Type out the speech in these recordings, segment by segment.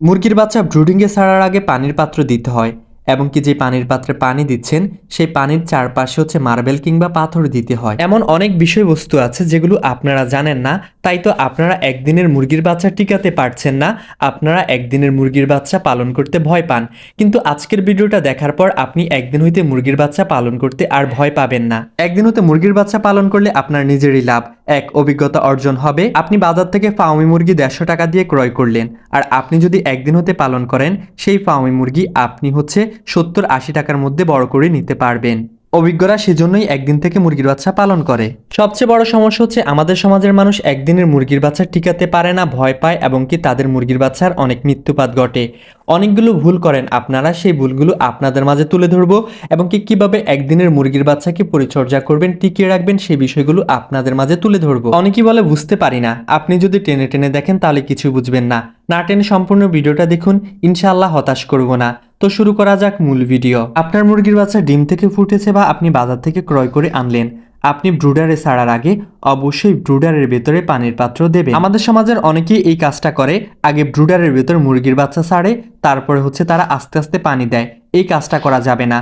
মুরগির বাচ্চা ব্রুডিংয়ে ছাড়ার আগে পানির পাত্র দিতে হয়, এবং কি যে পানির পাত্রে পানি দিচ্ছেন, সেই পানির চারপাশে হচ্ছে মার্বেল কিংবা পাথর দিতে হয়। এমন অনেক বিষয়বস্তু আছে যেগুলো আপনারা জানেন না তাই তো আপনারা একদিনের মুরগির বাচ্চা টিকাতে পারছেন না। আপনারা একদিনের মুরগির বাচ্চা পালন করতে ভয় পান। কিন্তু আজকের ভিডিওটা দেখার পর আপনি একদিন হইতে মুরগির বাচ্চা পালন করতে আর ভয় পাবেন না। একদিন হতে মুরগির বাচ্চা পালন করলে আপনার নিজেরই লাভ। এক, অভিজ্ঞতা অর্জন হবে। আপনি বাজার থেকে ফাউমি মুরগি দেড়শো টাকা দিয়ে ক্রয় করলেন। আর আপনি যদি একদিন হতে পালন করেন, সেই ফাউমি মুরগি আপনি হচ্ছে সত্তর আশি টাকার মধ্যে বড় করে নিতে পারবেন। অভিজ্ঞরা সেজন্যই একদিন থেকে মুরগির বাচ্চা পালন করে। সবচেয়ে বড় সমস্যা হচ্ছে আমাদের সমাজের মানুষ একদিনের মুরগির বাচ্চা টিকাতে পারে না, ভয় পায় এবং কি তাদের মুরগির বাচ্চার অনেক মৃত্যুপাত ঘটে। অনেকগুলো ভুল করেন আপনারা, সেই ভুলগুলো আপনাদের মাঝে তুলে ধরবো এবং কি কীভাবে একদিনের মুরগির বাচ্চাকে পরিচর্যা করবেন, টিকিয়ে রাখবেন, সেই বিষয়গুলো আপনাদের মাঝে তুলে ধরবো। অনেকেই বলে বুঝতে পারি না। আপনি যদি টেনে টেনে দেখেন তাহলে কিছু বুঝবেন না। না টেনে সম্পূর্ণ ভিডিওটা দেখুন, ইনশাআল্লাহ হতাশ করব না। তো শুরু করা যাক মূল ভিডিও। আপনার মুরগির বাচ্চা ডিম থেকে ফুটেছে বা আপনি বাজার থেকে ক্রয় করে আনলেন, আপনি ব্রুডারে ছাড়ার আগে অবশ্যই ব্রুডারের ভেতরে পানির পাত্র দেবে আমাদের সমাজের অনেকেই এই কাজটা করে, আগে ব্রুডারের ভেতর মুরগির বাচ্চা ছাড়ে, তারপরে হচ্ছে তারা আস্তে আস্তে পানি দেয়। এই কাজটা করা যাবে না।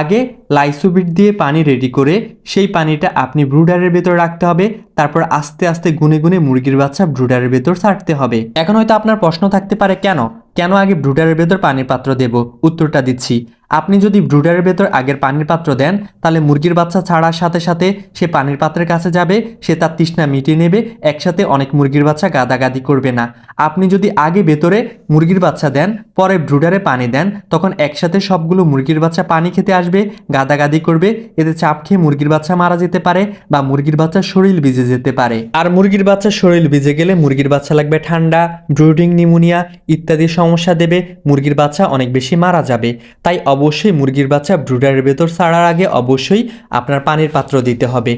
আগে লাইসোবিট দিয়ে পানি রেডি করে সেই পানিটা আপনি ব্রুডারের ভেতর রাখতে হবে, তারপর আস্তে আস্তে গুনে গুনে মুরগির বাচ্চা ব্রুডারের ভেতর ছাড়তে হবে। এখন হয়তো আপনার প্রশ্ন থাকতে পারে, কেন? কেন আগে ব্রুডারের ভেতর পানির পাত্র দেব? উত্তরটা দিচ্ছি। আপনি যদি ব্রুডারের ভেতর আগের পানির পাত্র দেন, তাহলে মুরগির বাচ্চা ছাড়ার সাথে সাথে সে পানির পাত্রের কাছে যাবে, সে তার তৃষ্ণা মিটিয়ে নেবে, একসাথে অনেক মুরগির বাচ্চা গাদাগাদি করবে না। আপনি যদি আগে ভেতরে মুরগির বাচ্চা দেন, পরে ব্রুডারে পানি দেন, তখন একসাথে সবগুলো মুরগির বাচ্চা পানি খেতে আসবে, গাদাগাদি করবে, এতে চাপ খেয়ে মুরগির বাচ্চা মারা যেতে পারে বা মুরগির বাচ্চা শরীর ভিজে যেতে পারে। আর মুরগির বাচ্চা শরীর ভিজে গেলে মুরগির বাচ্চা লাগবে ঠান্ডা, ব্রুডিং নিউমোনিয়া ইত্যাদি সমস্যা দেবে, মুরগির বাচ্চা অনেক বেশি মারা যাবে। তাই অবশ্যই মুরগির বাচ্চা ব্রুডারের ভেতর ছাড়ার আগে অবশ্যই আপনার পানির পাত্র দিতে হবে।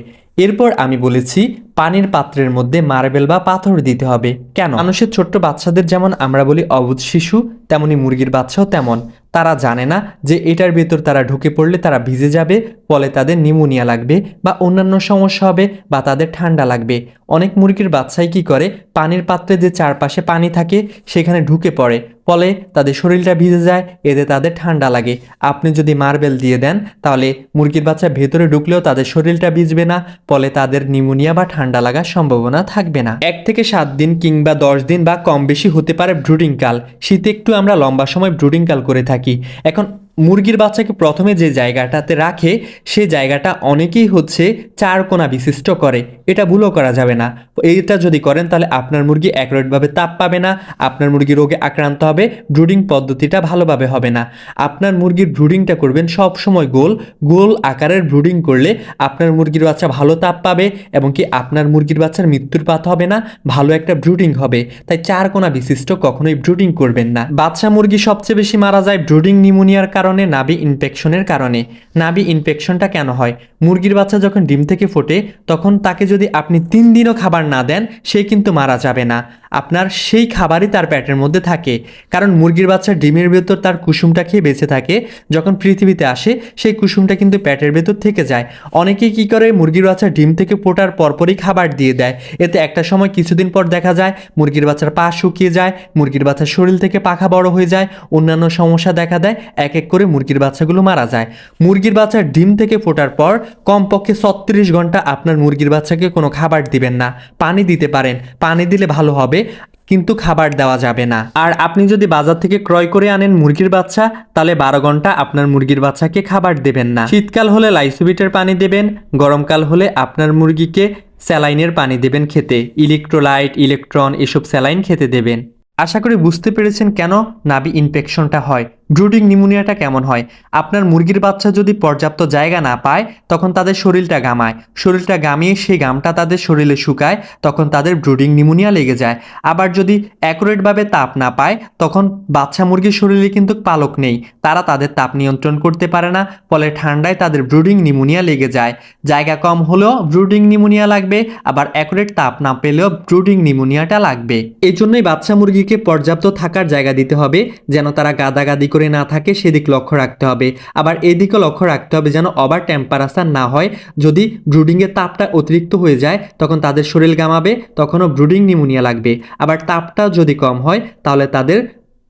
এরপর আমি বলেছি, পানির পাত্রের মধ্যে মার্বেল বা পাথর দিতে হবে। কেন? মানুষের ছোট্ট বাচ্চাদের যেমন আমরা বলি অবুধ শিশু, তেমনি মুরগির বাচ্চাও তেমন। তারা জানে না যে এটার ভেতর তারা ঢুকে পড়লে তারা ভিজে যাবে, ফলে তাদের নিউমোনিয়া লাগবে বা অন্যান্য সমস্যা হবে বা তাদের ঠান্ডা লাগবে। অনেক মুরগির বাচ্চাই কি করে? পানির পাত্রে যে চারপাশে পানি থাকে, সেখানে ঢুকে পড়ে। ফলে তাদের শরীরটা ভিজে যায়, এতে তাদের ঠান্ডা লাগে। আপনি যদি মার্বেল দিয়ে দেন, তাহলে মুরগির বাচ্চা ভেতরে ঢুকলেও তাদের শরীরটা ভিজবে না, ফলে তাদের নিউমোনিয়া বা ঠান্ডা লাগার সম্ভাবনা থাকবে না। এক থেকে সাত দিন কিংবা দশ দিন বা কম বেশি হতে পারে ব্রুডিংকাল শীতে একটু আমরা লম্বা সময় ব্রুডিংকাল করে থাকি। এখন মুরগির বাচ্চাকে প্রথমে যে জায়গাটাতে রাখে, সে জায়গাটা অনেকেই হচ্ছে চার কোনা বিশিষ্ট করে। এটা ভুলও করা যাবে না। এইটা যদি করেন, তাহলে আপনার মুরগি অ্যাকুরেটভাবে তাপ পাবে না, আপনার মুরগি রোগে আক্রান্ত হবে, ব্রুডিং পদ্ধতিটা ভালোভাবে হবে না। আপনার মুরগির ব্রুডিংটা করবেন সব সময় গোল। গোল আকারের ব্রুডিং করলে আপনার মুরগির বাচ্চা ভালো তাপ পাবে এবং কি আপনার মুরগির বাচ্চার মৃত্যুর পাত হবে না, ভালো একটা ব্রুডিং হবে। তাই চার কোনা বিশিষ্ট কখনোই ব্রুডিং করবেন না। বাচ্চা মুরগি সবচেয়ে বেশি মারা যায় ব্রুডিং নিউমোনিয়ার কারণে। নাভি ইনফেকশনের কারণে। নাভি ইনফেকশনটা কেন হয়? মুরগির বাচ্চা যখন ডিম থেকে ফোটে, তখন তাকে যদি আপনি তিন দিনও খাবার না দেন, সে কিন্তু মারা যাবে না। আপনার সেই খাবারই তার পেটের মধ্যে থাকে। কারণ মুরগির বাচ্চা ডিমের ভেতর তার কুসুমটা খেয়ে বেঁচে থাকে। যখন পৃথিবীতে আসে, সেই কুসুমটা কিন্তু পেটের ভেতর থেকে যায়। অনেকেই কি করে, মুরগির বাচ্চা ডিম থেকে ফোটার পরপরই খাবার দিয়ে দেয়। এতে একটা সময় কিছুদিন পর দেখা যায়, মুরগির বাচ্চার পা শুকিয়ে যায়, মুরগির বাচ্চার শরীর থেকে পাখা বড় হয়ে যায়, অন্যান্য সমস্যা দেখা দেয়, এক এক করে মুরগির বাচ্চাগুলো মারা যায়। মুরগির বাচ্চার ডিম থেকে ফোটার পর কমপক্ষে ছত্রিশ ঘণ্টা আপনার মুরগির বাচ্চাকে কোনো খাবার দিবেন না। পানি দিতে পারেন। পানি দিলে ভালো হবে কিন্তু খাবার দেওয়া যাবে না। আর আপনি যদি বাজার থেকে ক্রয় করে আনেন মুরগির বাচ্চা, তাহলে বারো ঘণ্টা আপনার মুরগির বাচ্চাকে খাবার দেবেন না। শীতকাল হলে লাইসোবিটের পানি দেবেন, গরমকাল হলে আপনার মুরগিকে স্যালাইনের পানি দেবেন খেতে। ইলেকট্রোলাইট, ইলেকট্রন এসব স্যালাইন খেতে দেবেন। আশা করি বুঝতে পেরেছেন কেন নাবি ইনফেকশনটা হয়। ব্রুডিং নিউমোনিয়াটা কেমন হয়? আপনার মুরগির বাচ্চা যদি পর্যাপ্ত জায়গা না পায়, তখন তাদের শরীরটা গামায় শরীরটা গামিয়ে সেই গামটা তাদের শরীরে শুকায়, তখন তাদের ব্রুডিং নিউমোনিয়া লেগে যায়। আবার যদি অ্যাকুরেটভাবে তাপ না পায়, তখন বাচ্চা মুরগির শরীরে কিন্তু পালক নেই। তারা তাদের তাপ নিয়ন্ত্রণ করতে পারে না, ফলে ঠান্ডায় তাদের ব্রুডিং নিউমোনিয়া লেগে যায়। জায়গা কম হলেও ব্রুডিং নিউমোনিয়া লাগবে, আবার অ্যাকুরেট তাপ না পেলেও ব্রুডিং নিউমোনিয়াটা লাগবে। এই জন্যই বাচ্চা মুরগিকে পর্যাপ্ত থাকার জায়গা দিতে হবে, যেন তারা গাদাগাদি করে না থাকে, সেদিক লক্ষ্য রাখতে হবে। আবার এদিকে লক্ষ্য রাখতে হবে যেন ওভার টেম্পারেচার না হয়। যদি ব্রুডিংয়ের তাপটা অতিরিক্ত হয়ে যায়, তখন তাদের শরীর গামাবে তখনও ব্রুডিং নিউমোনিয়া লাগবে। আবার তাপটা যদি কম হয়, তাহলে তাদের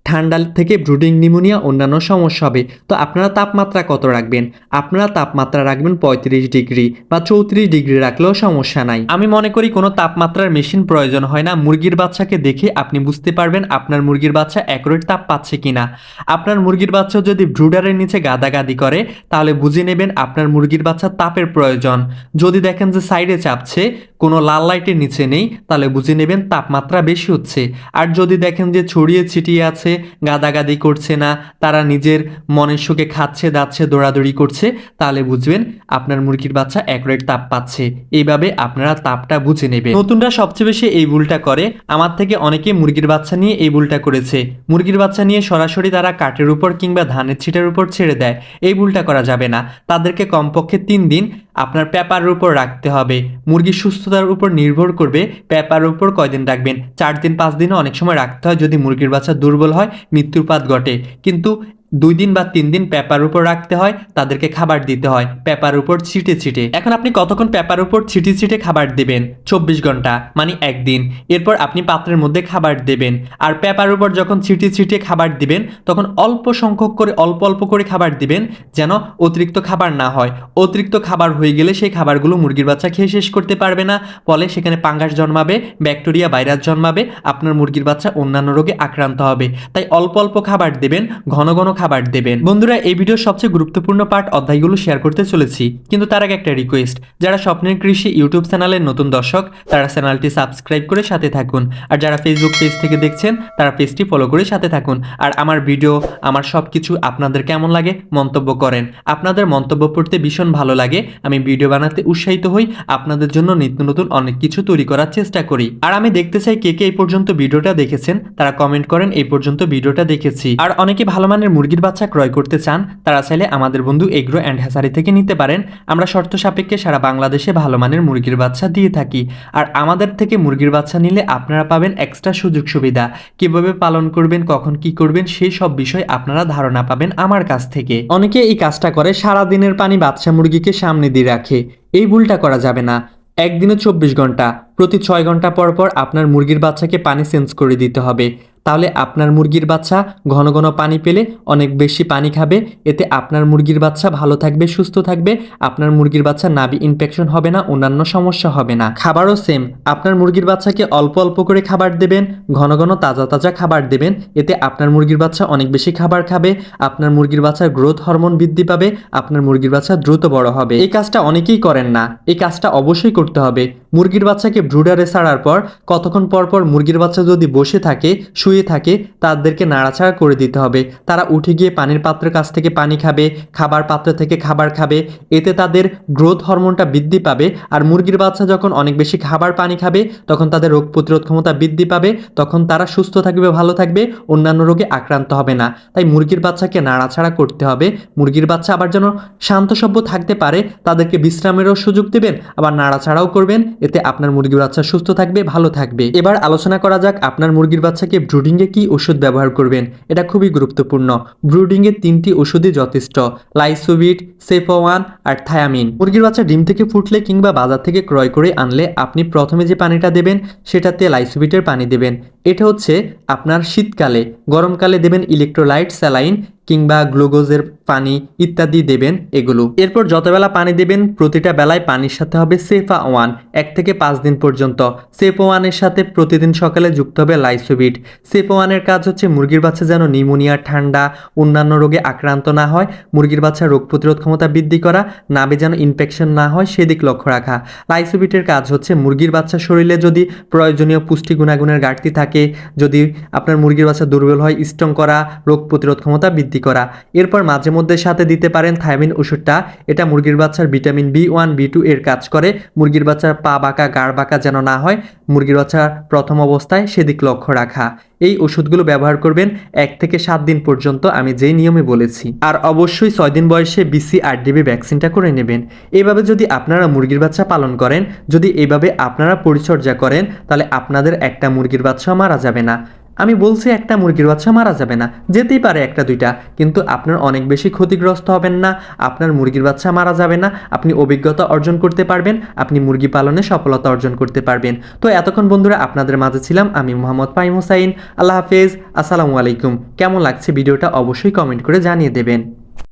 ঠান্ডা থেকে ব্রুডিং নিউমোনিয়া অন্যান্য সমস্যা হবে। তো আপনারা তাপমাত্রা কত রাখবেন? আপনারা তাপমাত্রা রাখবেন পঁয়ত্রিশ ডিগ্রি বা চৌত্রিশ ডিগ্রি রাখলেও সমস্যা নাই। আমি মনে করি কোনো তাপমাত্রার মেশিন প্রয়োজন হয় না। মুরগির বাচ্চাকে দেখে আপনি বুঝতে পারবেন আপনার মুরগির বাচ্চা অ্যাকুরেট তাপ পাচ্ছে কি না আপনার মুরগির বাচ্চা যদি ব্রুডারের নিচে গাদাগাদি করে, তাহলে বুঝে নেবেন আপনার মুরগির বাচ্চা তাপের প্রয়োজন। যদি দেখেন যে সাইডে চাপছে, কোনো লাল লাইটের নিচে নেই, তাহলে বুঝে নেবেন তাপমাত্রা বেশি হচ্ছে। আর যদি দেখেন যে ছড়িয়ে ছিটিয়ে আছে গাদাগাদি করছে না, তারা নিজের মনের সুখে খাচ্ছে, দাচ্ছে, দৌড়াদৌড়ি করছে, তাহলে বুঝবেন আপনার মুরগির বাচ্চা অ্যাকুরেট তাপ পাচ্ছে। এইভাবে আপনারা তাপটা বুঝে নেবেন। নতুনরা সবচেয়ে বেশি এই ভুলটা করে। আমার থেকে অনেকে মুরগির বাচ্চা নিয়ে এই ভুলটা করেছে। মুরগির বাচ্চা নিয়ে সরাসরি তারা কাঠের উপর কিংবা ধানের ছিটের উপর ছেড়ে দেয়। এই ভুলটা করা যাবে না। তাদেরকে কমপক্ষে তিন দিন আপনার পেপারের উপর রাখতে হবে। মুরগির সুস্থতার উপর নির্ভর করবে। পেপারের উপর কয়দিন রাখবেন? চার দিন, পাঁচ দিনও অনেক সময় রাখতে হয় যদি মুরগির বাচ্চা দুর্বল হয়। মৃত্যুপাত ঘটে। কিন্তু দুই দিন বা তিন দিন পেপার উপর রাখতে হয়, তাদেরকে খাবার দিতে হয়, পেপার উপর ছিটে ছিটে। এখন আপনি কতক্ষণ পেপার উপর ছিটে ছিটে খাবার দেবেন? চব্বিশ ঘণ্টা মানে একদিন। এরপর আপনি পাত্রের মধ্যে খাবার দেবেন। আর পেপার উপর যখন ছিটে ছিটে খাবার দিবেন, তখন অল্প সংখ্যক করে, অল্প অল্প করে খাবার দিবেন, যেন অতিরিক্ত খাবার না হয়। অতিরিক্ত খাবার হয়ে গেলে সেই খাবারগুলো মুরগির বাচ্চা খেয়ে শেষ করতে পারবে না। ফলে সেখানে পাঙ্গাস জন্মাবে, ব্যাকটেরিয়া, ভাইরাস জন্মাবে, আপনার মুরগির বাচ্চা অন্যান্য রোগে আক্রান্ত হবে। তাই অল্প অল্প খাবার দেবেন, ঘন ঘন খাবার দেবেন। বন্ধুরা, এই ভিডিওর সবচেয়ে গুরুত্বপূর্ণ পার্ট অধ্যায়গুলো শেয়ার করতে চলেছি। কিন্তু তার আগে একটা রিকোয়েস্ট যারা স্বপ্নের কৃষি ইউটিউব চ্যানেলের নতুন দর্শক, তারা চ্যানেলটি সাবস্ক্রাইব করে সাথে থাকুন। আর যারা ফেসবুক পেজ থেকে দেখছেন, তারা পেজটি ফলো করে সাথে থাকুন। আর আমার ভিডিও আমার সব কিছু আপনাদের কেমন লাগে, মন্তব্য করেন। আপনাদের মন্তব্য পড়তে ভীষণ ভালো লাগে, আমি ভিডিও বানাতে উৎসাহিত হই, আপনাদের জন্য নিত্য নতুন অনেক কিছু তৈরি করার চেষ্টা করি। আর আমি দেখতে চাই কে কে এই পর্যন্ত ভিডিওটা দেখেছেন, তারা কমেন্ট করেন, এই পর্যন্ত ভিডিওটা দেখেছি। আর অনেকে ভালো মানের মুরগির বাচ্চা ক্রয় করতে চান, তারা চাইলে আমাদের বন্ধু এগ্রো অ্যান্ড হ্যাসারি থেকে নিতে পারেন। আমরা শর্ত সাপেক্ষে সারা বাংলাদেশে ভালো মানের মুরগির বাচ্চা দিয়ে থাকি। আর আমাদের থেকে মুরগির বাচ্চা নিলে আপনারা পাবেন এক্সট্রা সুযোগ সুবিধা। কীভাবে পালন করবেন, কখন কি করবেন, সেই সব বিষয় আপনারা ধারণা পাবেন আমার কাছ থেকে। অনেকে এই কাজটা করে সারা দিনের পানি বাচ্চা মুরগিকে সামনে দিয়ে রাখে। এই ভুলটা করা যাবে না। একদিনে চব্বিশ ঘণ্টা, প্রতি ছয় ঘণ্টা পর পর আপনার মুরগির বাচ্চাকে পানি চেঞ্জ করে দিতে হবে। তাহলে আপনার মুরগির বাচ্চা ঘন ঘন পানি পেলে অনেক বেশি পানি খাবে, এতে আপনার মুরগির বাচ্চা ভালো থাকবে, সুস্থ থাকবে, আপনার মুরগির বাচ্চা নাভি ইনফেকশন হবে না, অন্যান্য সমস্যা হবে না। খাবারও সেম আপনার মুরগির বাচ্চাকে অল্প অল্প করে খাবার দেবেন, ঘন ঘন তাজা তাজা খাবার দেবেন, এতে আপনার মুরগির বাচ্চা অনেক বেশি খাবার খাবে, আপনার মুরগির বাচ্চার গ্রোথ হরমোন বৃদ্ধি পাবে, আপনার মুরগির বাচ্চা দ্রুত বড় হবে। এই কাজটা অনেকেই করেন না, এই কাজটা অবশ্যই করতে হবে। মুরগির বাচ্চাকে ব্রুডারে ছাড়ার পর, কতক্ষণ পর পর মুরগির বাচ্চা যদি বসে থাকে, শুয়ে থাকে, তাদেরকে নাড়াচাড়া করে দিতে হবে। তারা উঠে গিয়ে পানির পাত্রের কাছ থেকে পানি খাবে, খাবার পাত্র থেকে খাবার খাবে। এতে তাদের গ্রোথ হরমোনটা বৃদ্ধি পাবে আর মুরগির বাচ্চা যখন অনেক বেশি খাবার পানি খাবে, তখন তাদের রোগ প্রতিরোধ ক্ষমতা বৃদ্ধি পাবে, তখন তারা সুস্থ থাকবে, ভালো থাকবে, অন্যান্য রোগে আক্রান্ত হবে না। তাই মুরগির বাচ্চাকে নাড়াছাড়া করতে হবে। মুরগির বাচ্চা আবার যেন শান্তসভ্য থাকতে পারে, তাদেরকে বিশ্রামেরও সুযোগ দেবেন, আবার নাড়াছাড়াও করবেন। এতে আপনার মুরগির বাচ্চা সুস্থ থাকবে, ভালো থাকবে। এবার আলোচনা করা যাক আপনার মুরগির বাচ্চাকে ব্রুডিংয়ে কি ওষুধ ব্যবহার করবেন? এটা খুবই গুরুত্বপূর্ণ। ব্রুডিংয়ে তিনটি ওষুধই যথেষ্ট লাইসোভিট সেফোয়ান আর থায়ামিন। মুরগির বাচ্চা ডিম থেকে ফুটলে কিংবা বাজার থেকে ক্রয় করে আনলে আপনি প্রথমে যে পানিটা দেবেন, সেটাতে লাইসোভিটের পানি দেবেন। এটা হচ্ছে আপনার শীতকালে। গরমকালে দেবেন ইলেকট্রোলাইট, স্যালাইন কিংবা গ্লুকোজের পানি ইত্যাদি দেবেন এগুলো। এরপর যতবেলা পানি দেবেন, প্রতিটা বেলায় পানির সাথে হবে সেফা ওয়ান। এক থেকে পাঁচ দিন পর্যন্ত। সেফ ওয়ানের সাথে প্রতিদিন সকালে যুক্ত হবে লাইসোভিট সেফ ওয়ানের কাজ হচ্ছে মুরগির বাচ্চা যেন নিউমোনিয়া, ঠান্ডা, অন্যান্য রোগে আক্রান্ত না হয়, মুরগির বাচ্চা রোগ প্রতিরোধ ক্ষমতা বৃদ্ধি করা নাবে যেন ইনফেকশন না হয়, সেদিক লক্ষ্য রাখা। লাইসোভিটের কাজ হচ্ছে মুরগির বাচ্চা শরীরে যদি প্রয়োজনীয় পুষ্টি গুণাগুণের ঘাটতি থাকে, যদি আপনার মুরগির বাচ্চা দুর্বল হয়, স্ট্রং করা, রোগ প্রতিরোধ ক্ষমতা বৃদ্ধি করা। এরপর মাঝে মধ্যে সাথে দিতে পারেন থায়ামিন ওষুধটা। এটা মুরগির বাচ্চার vitamin B one, B two এর কাজ করে। মুরগির বাচ্চার পা বাঁকা, গাড় বাঁকা যেন না হয়, মুরগির বাচ্চার প্রথম অবস্থায় সেদিক লক্ষ্য রাখা। এই ওষুধগুলো ব্যবহার করবেন এক থেকে সাত দিন পর্যন্ত, আমি যেই নিয়মে বলেছি। আর অবশ্যই ছয় দিন বয়সে বিসি আর ডিবি ভ্যাকসিনটা করে নেবেন। এভাবে যদি আপনারা মুরগির বাচ্চা পালন করেন, যদি এভাবে আপনারা পরিচর্যা করেন, তাহলে আপনাদের একটা মুরগির বাচ্চা মারা যাবে না। আমি বলছি একটা মুরগির বাচ্চা মারা যাবে না, যেতেই পারে একটা দুইটা, কিন্তু আপনার অনেক বেশি ক্ষতিগ্রস্ত হবেন না, আপনার মুরগির বাচ্চা মারা যাবে না, আপনি অভিজ্ঞতা অর্জন করতে পারবেন, আপনি মুরগি পালনে সফলতা অর্জন করতে পারবেন। তো এতক্ষণ বন্ধুরা আপনাদের মাঝে ছিলাম, আমি মোহাম্মদ পাইম হোসাইন, আল্লাহ হাফেজ, আসসালামু আলাইকুম। কেমন লাগছে ভিডিওটা অবশ্যই কমেন্ট করে জানিয়ে দেবেন।